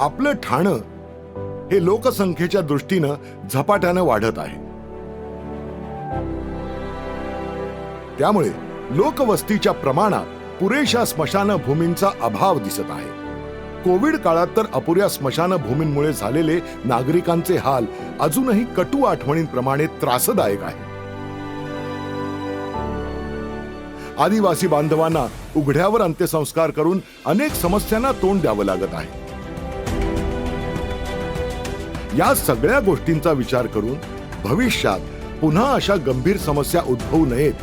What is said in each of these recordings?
आपलं ठाणं हे लोकसंख्येच्या दृष्टीनं झपाट्यानं वाढत आहे. त्यामुळे लोकवस्तीच्या प्रमाणात पुरेशा स्मशानभूमींचा अभाव दिसत आहे. कोविड काळात तर अपुऱ्या स्मशानभूमींमुळे झालेले नागरिकांचे हाल अजूनही कटू आठवणींप्रमाणे त्रासदायक आहे. आदिवासी बांधवांना उघड्यावर अंत्यसंस्कार करून अनेक समस्यांना तोंड द्यावं लागत आहे. या सगळ्या गोष्टींचा विचार करून भविष्यात पुन्हा अशा गंभीर समस्या उद्भवू नयेत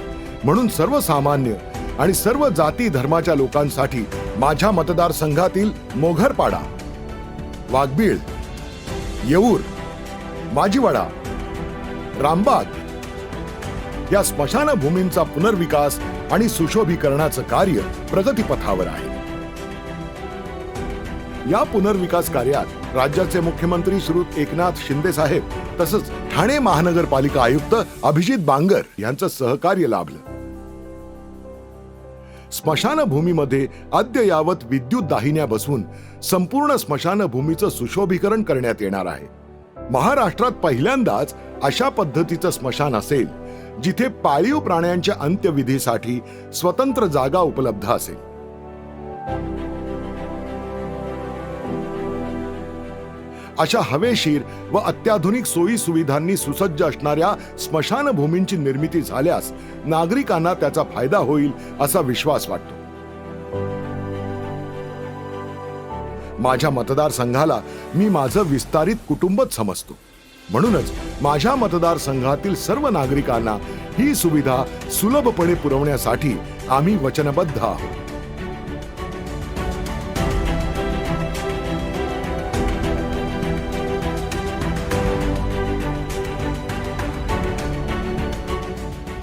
म्हणून सर्वसामान्य आणि सर्व जाती धर्माच्या लोकांसाठी माझ्या मतदारसंघातील मोघरपाडा वाघबीळ येऊर माजीवाडा रामबाग या स्मशानभूमींचा पुनर्विकास आणि सुशोभीकरणाचं कार्य प्रगतीपथावर आहे. या पुनर्विकास कार्यात राज्याचे मुख्यमंत्री श्री एकनाथ शिंदे साहेब तसंच ठाणे महानगरपालिका आयुक्त अभिजित बांगर यांचं सहकार्य लाभलं. स्मशानभूमीमध्ये अद्ययावत विद्युत दाहिन्या बसवून संपूर्ण स्मशानभूमीचं सुशोभीकरण करण्यात येणार आहे. महाराष्ट्रात पहिल्यांदाच अशा पद्धतीचं स्मशान असेल जिथे पाळीव प्राण्यांच्या अंत्यविधीसाठी स्वतंत्र जागा उपलब्ध असेल. अशा हवेशीर व अत्याधुनिक सोयी सुविधांनी सुसज्ज असणाऱ्या स्मशानभूमींची निर्मिती झाल्यास नागरिकांना त्याचा फायदा होईल असा विश्वास वाटतो. माझ्या मतदारसंघाला मी माझं विस्तारित कुटुंबच समजतो. म्हणूनच माझ्या मतदारसंघातील सर्व नागरिकांना ही सुविधा सुलभपणे पुरवण्यासाठी आम्ही वचनबद्ध आहोत.